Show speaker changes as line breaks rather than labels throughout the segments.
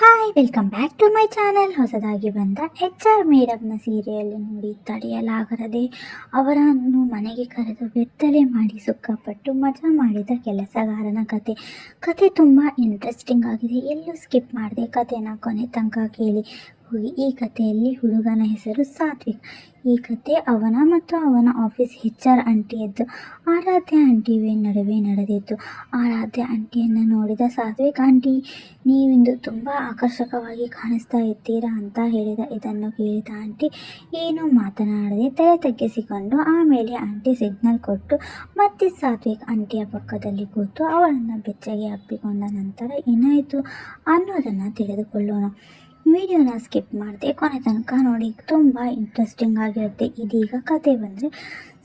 Hi welcome back to my channel ಹೊಸದಾಗಿ ಬಂದ H R ಮೇಡಮ್ನ serial ನೋಡಿ ತಡೆಯಲಾಗದೆ ಅವರನ್ನು ಮನೆಗೆ ಕರೆದು ಬೆತ್ತಲೆ ಮಾಡಿ ಸುಖಪಟ್ಟು ಮಜಾ ಮಾಡಿದ ಕೆಲಸಗಾರನ ಕತೆ. ಕತೆ ತುಂಬ ಇಂಟ್ರೆಸ್ಟಿಂಗ್ ಆಗಿದೆ. ಎಲ್ಲೂ ಸ್ಕಿಪ್ ಮಾಡಿದೆ ಕತೆನ ಕೊನೆ ತನಕ ಕೇಳಿ. ಹೋಗಿ ಈ ಕಥೆಯಲ್ಲಿ ಹುಡುಗನ ಹೆಸರು ಸಾತ್ವಿಕ್. ಈ ಕತೆ ಅವನ ಮತ್ತು ಅವನ ಆಫೀಸ್ ಹೆಚ್ ಆರ್ ಆಂಟಿಯದ್ದು. ಆರಾಧ್ಯ ಆಂಟಿಯ ನಡುವೆ ನಡೆದಿತ್ತು ಆರಾಧ್ಯ ಆಂಟಿಯನ್ನು ನೋಡಿದ ಸಾತ್ವಿಕ್, ಆಂಟಿ, ನೀವಿಂದು ತುಂಬ ಆಕರ್ಷಕವಾಗಿ ಕಾಣಿಸ್ತಾ ಇದ್ದೀರಾ ಅಂತ ಹೇಳಿದ ಇದನ್ನು ಕೇಳಿದ ಆಂಟಿ, ಏನೂ ಮಾತನಾಡದೆ ತಲೆ ತಗ್ಗಿಸಿಕೊಂಡು ಆಮೇಲೆ ಆಂಟಿ ಸಿಗ್ನಲ್ ಕೊಟ್ಟು ಮತ್ತೆ ಸಾತ್ವಿಕ್ ಆಂಟಿಯ ಪಕ್ಕದಲ್ಲಿ ಕೂತು ಅವಳನ್ನು ಬೆಚ್ಚಗೆ ಅಪ್ಪಿಕೊಂಡ ನಂತರ ಏನಾಯಿತು ಅನ್ನೋದನ್ನು ತಿಳಿದುಕೊಳ್ಳೋಣ. ವಿಡಿಯೋನ ಸ್ಕಿಪ್ ಮಾಡಿದೆ ಕೊನೆ ತನಕ ನೋಡಿ, ತುಂಬ ಇಂಟ್ರೆಸ್ಟಿಂಗ್ ಆಗಿರುತ್ತೆ. ಇದೀಗ ಕತೆ ಬಂದರೆ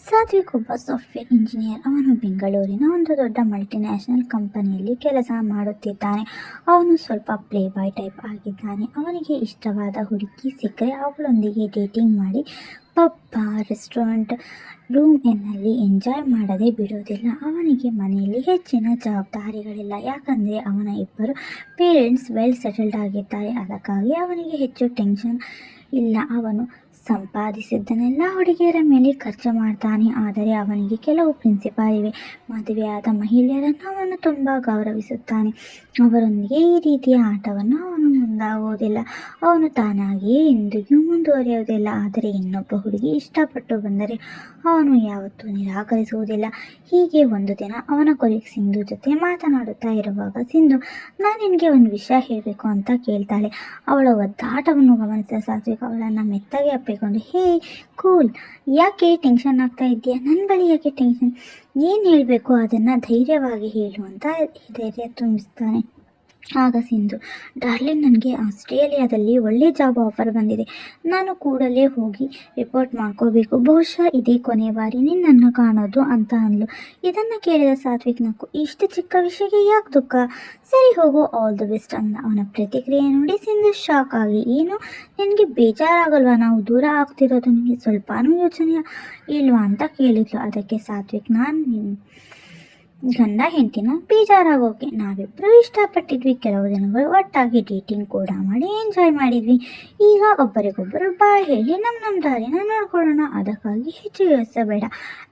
ಸಾತ್ವಿಕ್ ಒಬ್ಬ ಸಾಫ್ಟ್ವೇರ್ ಇಂಜಿನಿಯರ್ ಅವನು ಬೆಂಗಳೂರಿನ ಒಂದು ದೊಡ್ಡ ಮಲ್ಟಿನ್ಯಾಷನಲ್ ಕಂಪನಿಯಲ್ಲಿ ಕೆಲಸ ಮಾಡುತ್ತಿದ್ದಾನೆ. ಅವನು ಸ್ವಲ್ಪ ಪ್ಲೇ ಬಾಯ್ ಟೈಪ್ ಆಗಿದ್ದಾನೆ. ಅವನಿಗೆ ಇಷ್ಟವಾದ ಹುಡುಗಿ ಸಿಕ್ಕರೆ ಅವಳೊಂದಿಗೆ ಡೇಟಿಂಗ್ ಮಾಡಿ ಪಬ್ಬ ರೆಸ್ಟೋರೆಂಟ್ ರೂಮ್ ಎನ್ನಲ್ಲಿ ಎಂಜಾಯ್ ಮಾಡದೆ ಬಿಡುವುದಿಲ್ಲ. ಅವನಿಗೆ ಮನೆಯಲ್ಲಿ ಹೆಚ್ಚಿನ ಜವಾಬ್ದಾರಿಗಳಿಲ್ಲ. ಯಾಕಂದರೆ ಅವನ ಇಬ್ಬರು ಪೇರೆಂಟ್ಸ್ ವೆಲ್ ಸೆಟಲ್ಡ್ ಆಗಿದ್ದಾರೆ. ಅದಕ್ಕಾಗಿ ಅವನಿಗೆ ಹೆಚ್ಚು ಟೆನ್ಷನ್ ಇಲ್ಲ. ಅವನು ಸಂಪಾದಿಸಿದ್ದನ್ನೆಲ್ಲ ಹುಡುಗಿಯರ ಮೇಲೆ ಖರ್ಚು ಮಾಡ್ತಾನೆ. ಆದರೆ ಅವನಿಗೆ ಕೆಲವು ಪ್ರಿನ್ಸಿಪಾಲ್ ಇವೆ. ಮದುವೆಯಾದ ಮಹಿಳೆಯರನ್ನು ಅವನು ತುಂಬ ಗೌರವಿಸುತ್ತಾನೆ. ಅವರೊಂದಿಗೆ ಈ ರೀತಿಯ ಆಟವನ್ನು ಅವನು ಮುಂದಾಗುವುದಿಲ್ಲ. ಅವನು ತಾನಾಗಿಯೇ ಎಂದಿಗೂ ಮುಂದುವರಿಯುವುದಿಲ್ಲ. ಆದರೆ ಇನ್ನೊಬ್ಬ ಹುಡುಗಿ ಇಷ್ಟಪಟ್ಟು ಬಂದರೆ ಅವನು ಯಾವತ್ತೂ ನಿರಾಕರಿಸುವುದಿಲ್ಲ. ಹೀಗೆ ಒಂದು ದಿನ ಅವನ ಕೊಲೀಗ್ ಸಿಂಧು ಜೊತೆ ಮಾತನಾಡುತ್ತಾ ಇರುವಾಗ ಸಿಂಧು, ನಾನು ನಿನಗೆ ಒಂದು ವಿಷಯ ಹೇಳಬೇಕು ಅಂತ ಕೇಳ್ತಾಳೆ. ಅವಳ ಒದ್ದಾಟವನ್ನು ಗಮನಿಸಿದ ಸಾತ್ವಿಕ ಅವಳನ್ನು ಮೆತ್ತಗೆ ಅಪ್ಪಿಕೊಂಡು ಹೇ, ಕೂಲ್, ಯಾಕೆ ಟೆನ್ಷನ್ ಆಗ್ತಾ ಇದೆಯಾ ನನ್ನ ಬಳಿ ಯಾಕೆ ಟೆನ್ಷನ್ ಏನು ಹೇಳಬೇಕು ಅದನ್ನು ಧೈರ್ಯವಾಗಿ ಹೇಳು ಅಂತ ಧೈರ್ಯ ತುಂಬಿಸ್ತಾನೆ. ಆಗ ಸಿಂಧು ಡಾರ್ಲಿಂಗ್, ನನಗೆ ಆಸ್ಟ್ರೇಲಿಯಾದಲ್ಲಿ ಒಳ್ಳೆ ಜಾಬ್ ಆಫರ್ ಬಂದಿದೆ. ನಾನು ಕೂಡಲೇ ಹೋಗಿ ರಿಪೋರ್ಟ್ ಮಾಡ್ಕೋಬೇಕು. ಬಹುಶಃ ಇದೇ ಕೊನೆ ಬಾರಿ ನಿನ್ನನ್ನು ಕಾಣೋದು ಅಂತ ಅಂದ್ಲು. ಇದನ್ನು ಕೇಳಿದ ಸಾತ್ವಿಕ್ ನಕ್ಕು, ಇಷ್ಟು ಚಿಕ್ಕ ವಿಷಯಕ್ಕೆ ಯಾಕೆ ದುಃಖ? ಸರಿ ಹೋಗು ಆಲ್ ದ ಬೆಸ್ಟ್ ಅಂದ. ಅವನ ಪ್ರತಿಕ್ರಿಯೆ ನೋಡಿ ಸಿಂಧು ಶಾಕ್ ಆಗಿ, ಏನು? ನಿನಗೆ ಬೇಜಾರಾಗಲ್ವಾ? ನಾವು ದೂರ ಆಗ್ತಿರೋದು ನಿಮಗೆ ಸ್ವಲ್ಪನೂ ಯೋಚನೆ ಇಲ್ವಾ? ಅಂತ ಕೇಳಿದ್ಲು. ಅದಕ್ಕೆ ಸಾತ್ವಿಕ್ ನಾನು ಗಂಡ ಹೆಂಡತಿನ ಬೇಜಾರಾಗೋಕೆ ನಾವಿಬ್ಬರು ಇಷ್ಟಪಟ್ಟಿದ್ವಿ. ಕೆಲವು ದಿನಗಳು ಒಟ್ಟಾಗಿ ಡೇಟಿಂಗ್ ಕೂಡ ಮಾಡಿ ಎಂಜಾಯ್ ಮಾಡಿದ್ವಿ. ಈಗ ಒಬ್ಬರಿಗೊಬ್ಬರು ಬಾಯ್ ಹೇಳಿ ನಮ್ಮ ನಮ್ಮ ದಾರಿನ ನೋಡ್ಕೊಳ್ಳೋಣ. ಅದಕ್ಕಾಗಿ ಹೆಚ್ಚು ಯೋಚಿಸ ಬೇಡ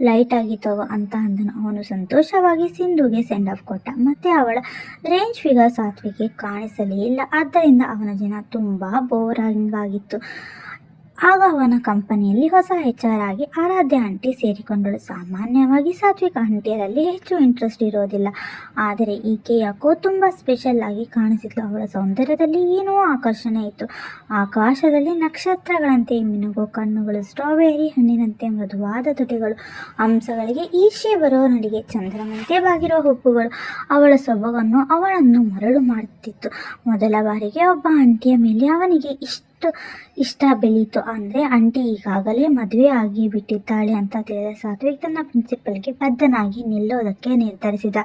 ಲೈಟಾಗಿ ತಗೋ ಅಂತ ಅಂದನು. ಅವನು ಸಂತೋಷವಾಗಿ ಸಿಂಧುಗೆ ಸೆಂಡ್ ಆಫ್ ಕೊಟ್ಟ. ಮತ್ತೆ ಅವಳ ರೇಂಜ್ ಫಿಗರ್ ಸಾತ್ವಿಗೆ ಕಾಣಿಸಲೇ ಇಲ್ಲ. ಆದ್ದರಿಂದ ಅವನ ಜನ ತುಂಬ ಬೋರಿಂಗ್ ಆಗಿತ್ತು. ಆಗ ಅವನ ಕಂಪನಿಯಲ್ಲಿ ಹೊಸ ಎಚ್ ಆರ್ ಆಗಿ ಆರಾಧ್ಯ ಆಂಟಿ ಸೇರಿಕೊಂಡಳು. ಸಾಮಾನ್ಯವಾಗಿ ಸಾತ್ವಿಕ ಆಂಟಿಯರಲ್ಲಿ ಹೆಚ್ಚು ಇಂಟ್ರೆಸ್ಟ್ ಇರೋದಿಲ್ಲ. ಆದರೆ ಈಕೆ ಯಾಕೋ ತುಂಬ ಸ್ಪೆಷಲ್ ಆಗಿ ಕಾಣಿಸಿದ್ಲು. ಅವಳ ಸೌಂದರ್ಯದಲ್ಲಿ ಏನೋ ಆಕರ್ಷಣೆ ಇತ್ತು. ಆಕಾಶದಲ್ಲಿ ನಕ್ಷತ್ರಗಳಂತೆ ಮಿನುಗೋ, ಕಣ್ಣುಗಳು ಸ್ಟ್ರಾಬೆರಿ ಹಣ್ಣಿನಂತೆ ಮೃದುವಾದ ತುಟಿಗಳು, ಹಂಸಗಳಿಗೆ ಈಶೆ ಬರೋ ನಡಿಗೆ ಚಂದ್ರನಂತೆ ಬಾಗಿರೋ ಹುಬ್ಬುಗಳು, ಅವಳ ಸೊಬಗನ್ನು ಅವಳನ್ನು ಮರಳು ಮಾಡುತ್ತಿತ್ತು. ಮೊದಲ ಬಾರಿಗೆ ಒಬ್ಬ ಆಂಟಿಯ ಮೇಲೆ ಅವನಿಗೆ ಇಷ್ಟು ಇಷ್ಟ ಬೆಳೀತು. ಅಂದರೆ ಆಂಟಿ ಈಗಾಗಲೇ ಮದುವೆ ಆಗಿ ಬಿಟ್ಟಿದ್ದಾಳೆ ಅಂತ ತಿಳಿದ ಸಾತ್ವಿಕ್ ತನ್ನ ಪ್ರಿನ್ಸಿಪಲ್ಗೆ ಬದ್ಧನಾಗಿ ನಿಲ್ಲೋದಕ್ಕೆ ನಿರ್ಧರಿಸಿದ.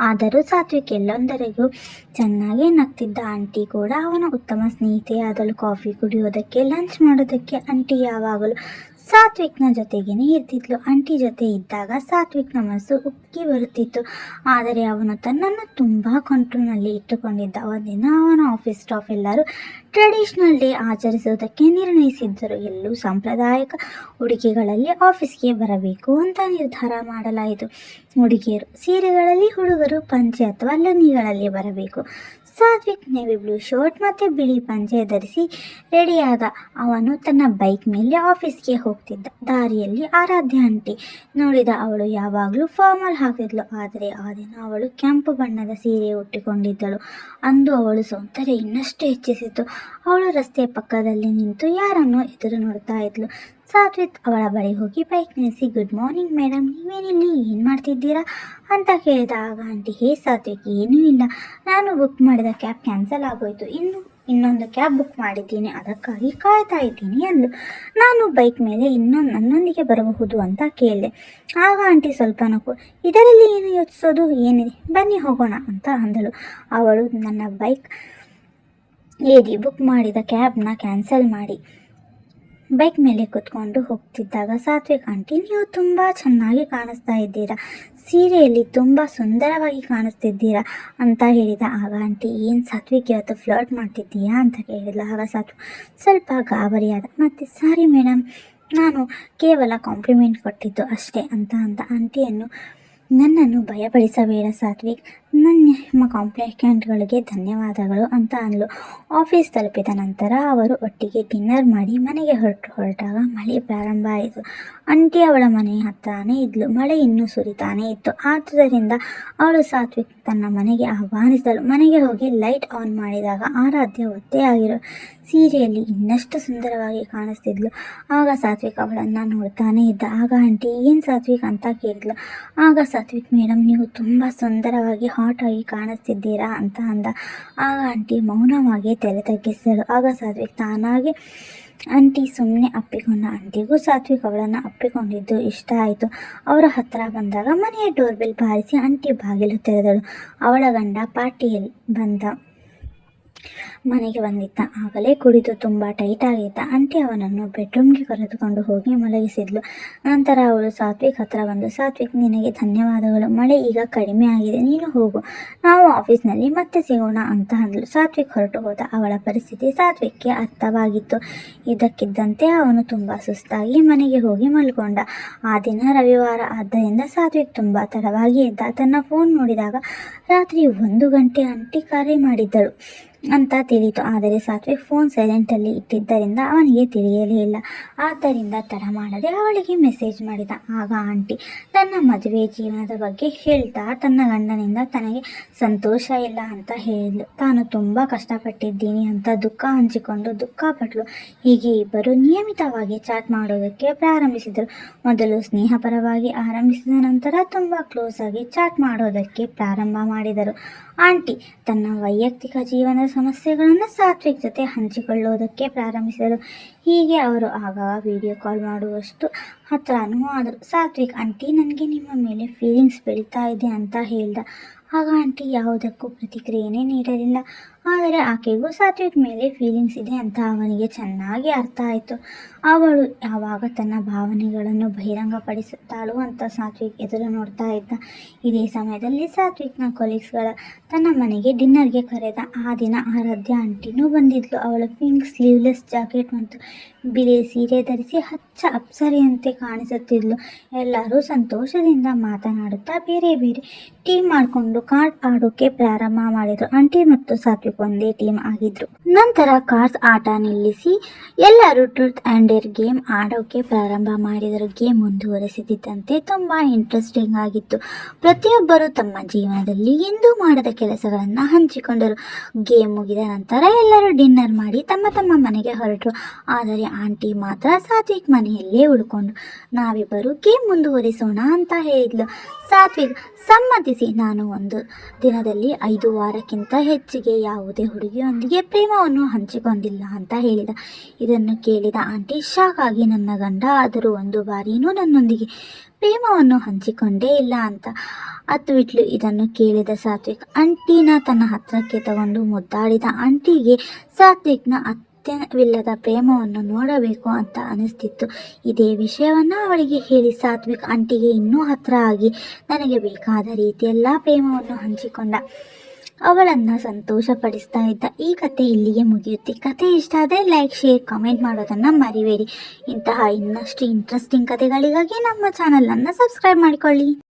ಆದರೂ ಸಾತ್ವಿಕ್ ಎಲ್ಲೊಂದರೆಗೂ ಚೆನ್ನಾಗಿ ನಗ್ತಿದ್ದ ಆಂಟಿ ಕೂಡ ಅವನ ಉತ್ತಮ ಸ್ನೇಹಿತೆಯಾದಲು ಕಾಫಿ ಕುಡಿಯೋದಕ್ಕೆ, ಲಂಚ್ ಮಾಡೋದಕ್ಕೆ ಆಂಟಿ ಯಾವಾಗಲೂ ಸಾತ್ವಿಕ್ನ ಜೊತೆಗೇನೆ ಇರ್ತಿದ್ಲು ಆಂಟಿ ಜೊತೆ ಇದ್ದಾಗ ಸಾತ್ವಿಕ್ನ ಮನಸ್ಸು ಉಕ್ಕಿ ಬರುತ್ತಿತ್ತು. ಆದರೆ ಅವನು ತನ್ನನ್ನು ತುಂಬ ಕಂಟ್ರೋಲ್ನಲ್ಲಿ ಇಟ್ಟುಕೊಂಡಿದ್ದ ಒಂದಿನ ಅವನ ಆಫೀಸ್ ಸ್ಟಾಫ್ ಎಲ್ಲರೂ ಟ್ರೆಡಿಷನಲ್ ಡೇ ಆಚರಿಸುವುದಕ್ಕೆ ನಿರ್ಣಯಿಸಿದ್ದರು. ಎಲ್ಲೂ ಸಾಂಪ್ರದಾಯಿಕ ಉಡುಗೆಗಳಲ್ಲಿ ಆಫೀಸ್ಗೆ ಬರಬೇಕು ಅಂತ ನಿರ್ಧಾರ ಮಾಡಲಾಯಿತು. ಹುಡುಗಿಯರು ಸೀರೆಗಳಲ್ಲಿ ಹುಡುಗರು, ಪಂಚೆ ಅಥವಾ ಲುನಿಗಳಲ್ಲಿ ಬರಬೇಕು. ಸಾತ್ವಿಕ್ ನೇವಿ ಬ್ಲೂ ಶರ್ಟ್ ಮತ್ತು ಬಿಳಿ ಪಂಚೆ ಧರಿಸಿ ರೆಡಿಯಾದ ಅವನು ತನ್ನ ಬೈಕ್ ಮೇಲೆ ಆಫೀಸ್ಗೆ ಹೋಗ್ತಿದ್ದ. ದಾರಿಯಲ್ಲಿ ಆರಾಧ್ಯ ಆಂಟಿ ನೋಡಿದ ಅವಳು ಯಾವಾಗಲೂ ಫಾರ್ಮಲ್ ಹಾಕಿದ್ಲು ಆದರೆ ಆ ದಿನ ಅವಳು ಕೆಂಪು ಬಣ್ಣದ ಸೀರೆ ಉಟ್ಟಿಕೊಂಡಿದ್ದಳು. ಅಂದು ಅವಳು ಸೌಂದರ್ಯ ಇನ್ನಷ್ಟು ಹೆಚ್ಚಿಸಿತು. ಅವಳು ರಸ್ತೆಯ ಪಕ್ಕದಲ್ಲಿ ನಿಂತು ಯಾರನ್ನು ಎದುರು ನೋಡ್ತಾ ಇದ್ಲು. ಸಾತ್ವಿಕ್ ಅವಳ ಬಳಿ ಹೋಗಿ ಬೈಕ್ ನಿಲ್ಲಿಸಿ ಗುಡ್ ಮಾರ್ನಿಂಗ್ ಮೇಡಮ್ ನೀವೇನಿಲ್ಲಿ? ಏನು ಮಾಡ್ತಿದ್ದೀರಾ? ಅಂತ ಕೇಳಿದಾಗ ಆಂಟಿ ಹೇ ಸಾತ್ವಿಕ್, ಏನೂ ಇಲ್ಲ. ನಾನು ಬುಕ್ ಮಾಡಿದ ಕ್ಯಾಬ್ ಕ್ಯಾನ್ಸಲ್ ಆಗೋಯ್ತು. ಇನ್ನು ಇನ್ನೊಂದು ಕ್ಯಾಬ್ ಬುಕ್ ಮಾಡಿದ್ದೀನಿ. ಅದಕ್ಕಾಗಿ ಕಾಯ್ತಾ ಇದ್ದೀನಿ, ಅಂದ್ಲು. ನಾನು ಬೈಕ್ ಮೇಲೆ ಇನ್ನೊಂದು ನನ್ನೊಂದಿಗೆ ಬರಬಹುದು ಅಂತ ಕೇಳಿದೆ. ಆಗ ಆಂಟಿ ಸ್ವಲ್ಪ ನಕು ಇದರಲ್ಲಿ ಏನು ಯೋಚಿಸೋದು? ಏನಿದೆ? ಬನ್ನಿ ಹೋಗೋಣ, ಅಂತ ಅಂದಳು. ಅವಳು ನನ್ನ ಬೈಕ್ ಏರಿ ಬುಕ್ ಮಾಡಿದ ಕ್ಯಾಬ್ನ ಕ್ಯಾನ್ಸಲ್ ಮಾಡಿ. ಬೈಕ್ ಮೇಲೆ ಕುತ್ಕೊಂಡು ಹೋಗ್ತಿದ್ದಾಗ, ಸಾತ್ವಿಕ್ ಆಂಟಿ, ನೀವು ತುಂಬ ಚೆನ್ನಾಗಿ ಕಾಣಿಸ್ತಾ ಇದ್ದೀರಾ. ಸೀರೆಯಲ್ಲಿ ತುಂಬ ಸುಂದರವಾಗಿ ಕಾಣಿಸ್ತಿದ್ದೀರಾ ಅಂತ ಹೇಳಿದ. ಆಗ ಆಂಟಿ, ಏನು ಸಾತ್ವಿಕ್ ಇವತ್ತು ಫ್ಲರ್ಟ್ ಮಾಡ್ತಿದ್ದೀಯಾ ಅಂತ ಕೇಳಿದ ಆಗ ಸಾತ್ವಿಕ್, ಸ್ವಲ್ಪ ಗಾಬರಿಯಾದ ಮತ್ತು ಸಾರಿ ಮೇಡಮ್ ನಾನು ಕೇವಲ ಕಾಂಪ್ಲಿಮೆಂಟ್ ಕೊಟ್ಟಿದ್ದು ಅಷ್ಟೇ ಅಂತ ಅಂತ ಆಂಟಿಯನ್ನು ನನ್ನನ್ನು ಭಯಪಡಿಸಬೇಡ ಸಾತ್ವಿಕ್. ನನ್ನ ಕಾಂಪ್ಲಿಮೆಂಟ್ಗಳಿಗೆ ಧನ್ಯವಾದಗಳು ಅಂತ ಅಂದ್ಲು. ಆಫೀಸ್ ತಲುಪಿದ ನಂತರ ಅವರು ಒಟ್ಟಿಗೆ ಡಿನ್ನರ್ ಮಾಡಿ ಮನೆಗೆ ಹೊರಟು ಹೊರಟಾಗ ಮಳೆ ಪ್ರಾರಂಭ ಆಯಿತು. ಅಂಟಿ ಅವಳ ಮನೆ ಹತ್ತಾನೇ ಇದ್ಲು. ಮಳೆ ಇನ್ನೂ ಸುರಿತಾನೇ ಇತ್ತು. ಆದುದರಿಂದ ಅವಳು ಸಾತ್ವಿಕ್ ತನ್ನ ಮನೆಗೆ ಆಹ್ವಾನಿಸಿದಳು. ಮನೆಗೆ ಹೋಗಿ ಲೈಟ್ ಆನ್ ಮಾಡಿದಾಗ ಆರಾಧ್ಯ ಒತ್ತೆಯಾಗಿರೋ ಸೀರೆಯಲ್ಲಿ ಇನ್ನಷ್ಟು ಸುಂದರವಾಗಿ ಕಾಣಿಸ್ತಿದ್ಲು. ಆಗ ಸಾತ್ವಿಕ್ ಅವಳನ್ನು ನೋಡ್ತಾನೆ ಇದ್ದ. ಆಗ ಆಂಟಿ, ಏನು ಸಾತ್ವಿಕ್? ಅಂತ ಕೇಳಿದ್ಲು. ಆಗ ಸಾತ್ವಿಕ್ ಮೇಡಮ್ ನೀವು ತುಂಬ ಸುಂದರವಾಗಿ ಹಾಟ್ ಆಗಿ ಕಾಣಿಸ್ತಿದ್ದೀರಾ ಅಂತ ಅಂದ. ಆಗ ಆಂಟಿ ಮೌನವಾಗಿ ತಲೆ ತಗ್ಗಿಸಿದಳು. ಆಗ ಸಾತ್ವಿಕ್ ತಾನಾಗಿ ಆಂಟಿ ಸುಮ್ಮನೆ ಅಪ್ಪಿಕೊಂಡ. ಆಂಟಿಗೂ ಸಾತ್ವಿಕ್ ಅವಳನ್ನು ಅಪ್ಪಿಕೊಂಡಿದ್ದು ಇಷ್ಟ ಆಯಿತು. ಅವರ ಹತ್ರ ಬಂದಾಗ ಮನೆಯ ಡೋರ್ಬೆಲ್ ಬಾರಿಸಿ ಆಂಟಿ ಬಾಗಿಲು ತೆರೆದಳು. ಅವಳ ಗಂಡ ಪಾರ್ಟಿಯಲ್ಲಿ ಬಂದ. ಮನೆಗೆ ಬಂದಿದ್ದ. ಆಗಲೇ ಕುಡಿದು ತುಂಬ ಟೈಟ್ ಆಗಿದ್ದ. ಆಂಟಿ ಅವನನ್ನು ಬೆಡ್ರೂಮ್ಗೆ ಕರೆದುಕೊಂಡು ಹೋಗಿ ಮಲಗಿಸಿದ್ಲು. ನಂತರ ಅವಳು ಸಾತ್ವಿಕ್ ಹತ್ರ ಬಂದು, ಸಾತ್ವಿಕ್, ನಿನಗೆ ಧನ್ಯವಾದಗಳು. ಮಳೆ ಈಗ ಕಡಿಮೆ ಆಗಿದೆ. ನೀನು ಹೋಗು. ನಾವು ಆಫೀಸ್ನಲ್ಲಿ ಮತ್ತೆ ಸಿಗೋಣ ಅಂತ ಅಂದ್ಲು. ಸಾತ್ವಿಕ್ ಹೊರಟು ಹೋದ. ಅವಳ ಪರಿಸ್ಥಿತಿ ಸಾತ್ವಿಕ್ಗೆ ಅರ್ಥವಾಗಿತ್ತು. ಇದಕ್ಕಿದ್ದಂತೆ ಅವನು ತುಂಬ ಸುಸ್ತಾಗಿ ಮನೆಗೆ ಹೋಗಿ ಮಲ್ಕೊಂಡ. ಆ ದಿನ ರವಿವಾರ. ಆದ್ದರಿಂದ ಸಾತ್ವಿಕ್ ತುಂಬ ತಡವಾಗಿ ಇದ್ದ ತನ್ನ ಫೋನ್ ನೋಡಿದಾಗ ರಾತ್ರಿ ಒಂದು ಗಂಟೆ ಆಂಟಿ ಕರೆ ಮಾಡಿದ್ದಳು. ಅಂತ ತಿಳಿಯಿತು. ಆದರೆ ಸಾತ್ವಿಕ್ ಫೋನ್ ಸೈಲೆಂಟಲ್ಲಿ ಇಟ್ಟಿದ್ದರಿಂದ ಅವನಿಗೆ ತಿಳಿಯಲೇ ಇಲ್ಲ. ಆದ್ದರಿಂದ ತಡ ಮಾಡದೆ ಅವಳಿಗೆ ಮೆಸೇಜ್ ಮಾಡಿದ. ಆಗ ಆಂಟಿ, ತನ್ನ ಮದುವೆ ಜೀವನದ ಬಗ್ಗೆ ಹೇಳ್ತಾ ತನ್ನ ಗಂಡನಿಂದ ತನಗೆ ಸಂತೋಷ ಇಲ್ಲ ಅಂತ ಹೇಳಿದ್ಲು. ತಾನು ತುಂಬ ಕಷ್ಟಪಟ್ಟಿದ್ದೀನಿ ಅಂತ ದುಃಖ ಹಂಚಿಕೊಂಡು ದುಃಖಪಟ್ಲು ಹೀಗೆ ಇಬ್ಬರು ನಿಯಮಿತವಾಗಿ ಚಾಟ್ ಮಾಡೋದಕ್ಕೆ ಪ್ರಾರಂಭಿಸಿದರು. ಮೊದಲು ಸ್ನೇಹಪರವಾಗಿ ಆರಂಭಿಸಿದ ನಂತರ ತುಂಬ ಕ್ಲೋಸ್ ಆಗಿ ಚಾಟ್ ಮಾಡೋದಕ್ಕೆ ಪ್ರಾರಂಭ ಮಾಡಿದರು. ಆಂಟಿ, ತನ್ನ ವೈಯಕ್ತಿಕ ಜೀವನದ ಸಮಸ್ಯೆಗಳನ್ನು ಸಾತ್ವಿಕ್ ಜೊತೆ ಹಂಚಿಕೊಳ್ಳುವುದಕ್ಕೆ ಪ್ರಾರಂಭಿಸಿದರು. ಹೀಗೆ ಅವರು ಆಗಾಗ ವಿಡಿಯೋ ಕಾಲ್ ಮಾಡುವಷ್ಟು ಹತ್ರನೂ ಆದರು. ಸಾತ್ವಿಕ್ ಆಂಟಿ ನನಗೆ ನಿಮ್ಮ ಮೇಲೆ ಫೀಲಿಂಗ್ಸ್ ಬೆಳೀತಾ ಇದೆ ಅಂತ ಹೇಳ್ದ. ಆಗ ಆಂಟಿ ಯಾವುದಕ್ಕೂ ಪ್ರತಿಕ್ರಿಯೆನೇ ನೀಡಲಿಲ್ಲ. ಆದರೆ ಆಕೆಗೂ ಸಾತ್ವಿಕ್ ಮೇಲೆ ಫೀಲಿಂಗ್ಸ್ ಇದೆ ಅಂತ ಅವನಿಗೆ ಚೆನ್ನಾಗಿ ಅರ್ಥ ಆಯಿತು. ಅವಳು ಯಾವಾಗ ತನ್ನ ಭಾವನೆಗಳನ್ನು ಬಹಿರಂಗಪಡಿಸುತ್ತಾಳು ಅಂತ ಸಾತ್ವಿಕ್ ಎದುರು ನೋಡ್ತಾ ಇದ್ದ. ಇದೇ ಸಮಯದಲ್ಲಿ ಸಾತ್ವಿಕ್ನ ಕೊಲೀಗ್ಸ್ಗಳ ತನ್ನ ಮನೆಗೆ ಡಿನ್ನರ್ಗೆ ಕರೆದ. ಆ ದಿನ ಆರಾಧ್ಯ ಆಂಟಿನೂ ಬಂದಿದ್ಲು. ಅವಳು ಪಿಂಕ್ ಸ್ಲೀವ್ಲೆಸ್ ಜಾಕೆಟ್ ಮತ್ತು ಬಿಳಿ ಸೀರೆ ಧರಿಸಿ ಹಚ್ಚ ಅಪ್ಸರಿಯಂತೆ ಕಾಣಿಸುತ್ತಿದ್ಲು. ಎಲ್ಲರೂ ಸಂತೋಷದಿಂದ ಮಾತನಾಡುತ್ತಾ ಬೇರೆ ಬೇರೆ ಟೀಮ್ ಮಾಡಿಕೊಂಡು ಕಾರ್ಡ್ ಆಡೋಕೆ ಪ್ರಾರಂಭ ಮಾಡಿದರು. ಆಂಟಿ ಮತ್ತು ಸಾತ್ವಿಕ್ ಒಂದೇ ಟೀಮ್ ಆಗಿದ್ರು. ನಂತರ ಕಾರ್ಸ್ ಆಟ ನಿಲ್ಲಿಸಿ ಎಲ್ಲರೂ ಟ್ರೂತ್ ಆ್ಯಂಡ್ ಡೇರ್ ಗೇಮ್ ಆಡೋಕೆ ಪ್ರಾರಂಭ ಮಾಡಿದರು. ಗೇಮ್ ಮುಂದುವರೆಸಿದ್ದಂತೆ ತುಂಬ ಇಂಟ್ರೆಸ್ಟಿಂಗ್ ಆಗಿತ್ತು. ಪ್ರತಿಯೊಬ್ಬರು ತಮ್ಮ ಜೀವನದಲ್ಲಿ ಎಂದೂ ಮಾಡದ ಕೆಲಸಗಳನ್ನು ಹಂಚಿಕೊಂಡರು. ಗೇಮ್ ಮುಗಿದ ನಂತರ ಎಲ್ಲರೂ ಡಿನ್ನರ್ ಮಾಡಿ ತಮ್ಮ ತಮ್ಮ ಮನೆಗೆ ಹೊರಟರು. ಆದರೆ ಆಂಟಿ ಮಾತ್ರ ಸಾತ್ವಿಕ್ ಮನೆಯಲ್ಲೇ ಉಳ್ಕೊಂಡು ನಾವಿಬ್ಬರು ಗೇಮ್ ಮುಂದುವರಿಸೋಣ ಅಂತ ಹೇಳಿದ್ಲು. ಸಾತ್ವಿಕ್ ಸಮ್ಮತಿಸಿ ನಾನು ಒಂದು ದಿನದಲ್ಲಿ ಐದು ವಾರಕ್ಕಿಂತ ಹೆಚ್ಚಿಗೆ ಯಾವುದೇ ಹುಡುಗಿಯೊಂದಿಗೆ ಪ್ರೇಮವನ್ನು ಹಂಚಿಕೊಂಡಿಲ್ಲ ಅಂತ ಹೇಳಿದ. ಇದನ್ನು ಕೇಳಿದ ಆಂಟಿ ಶಾಕ್ ಆಗಿ ನನ್ನ ಗಂಡ ಆದರೂ ಒಂದು ಬಾರಿಯೂ ನನ್ನೊಂದಿಗೆ ಪ್ರೇಮವನ್ನು ಹಂಚಿಕೊಂಡೇ ಇಲ್ಲ ಅಂತ ಅತ್ವಿಟ್ಲು ಇದನ್ನು ಕೇಳಿದ ಸಾತ್ವಿಕ್. ಆಂಟಿನ ತನ್ನ ಹತ್ರಕ್ಕೆ ತಗೊಂಡು ಮುದ್ದಾಡಿದ ಆಂಟಿಗೆ ಸಾತ್ವಿಕ್ನ ಅತ್ಯವಿಲ್ಲದ ಪ್ರೇಮವನ್ನು ನೋಡಬೇಕು ಅಂತ ಅನಿಸ್ತಿತ್ತು. ಇದೇ ವಿಷಯವನ್ನು ಅವಳಿಗೆ ಹೇಳಿ ಸಾತ್ವಿಕ್ ಆಂಟಿಗೆ ಇನ್ನೂ ಹತ್ರ ಆಗಿ ನನಗೆ ಬೇಕಾದ ರೀತಿಯೆಲ್ಲ ಪ್ರೇಮವನ್ನು ಹಂಚಿಕೊಂಡ. ಅವಳನ್ನು ಸಂತೋಷಪಡಿಸ್ತಾ ಇದ್ದ ಈ ಕತೆ ಇಲ್ಲಿಗೆ ಮುಗಿಯುತ್ತೆ. ಕತೆ ಇಷ್ಟ ಆದರೆ ಲೈಕ್ ಶೇರ್ ಕಮೆಂಟ್ ಮಾಡೋದನ್ನು ಮರಿಬೇಡಿ. ಇಂತಹ ಇನ್ನಷ್ಟು ಇಂಟ್ರೆಸ್ಟಿಂಗ್ ಕತೆಗಳಿಗಾಗಿ ನಮ್ಮ ಚಾನಲನ್ನು ಸಬ್ಸ್ಕ್ರೈಬ್ ಮಾಡಿಕೊಳ್ಳಿ.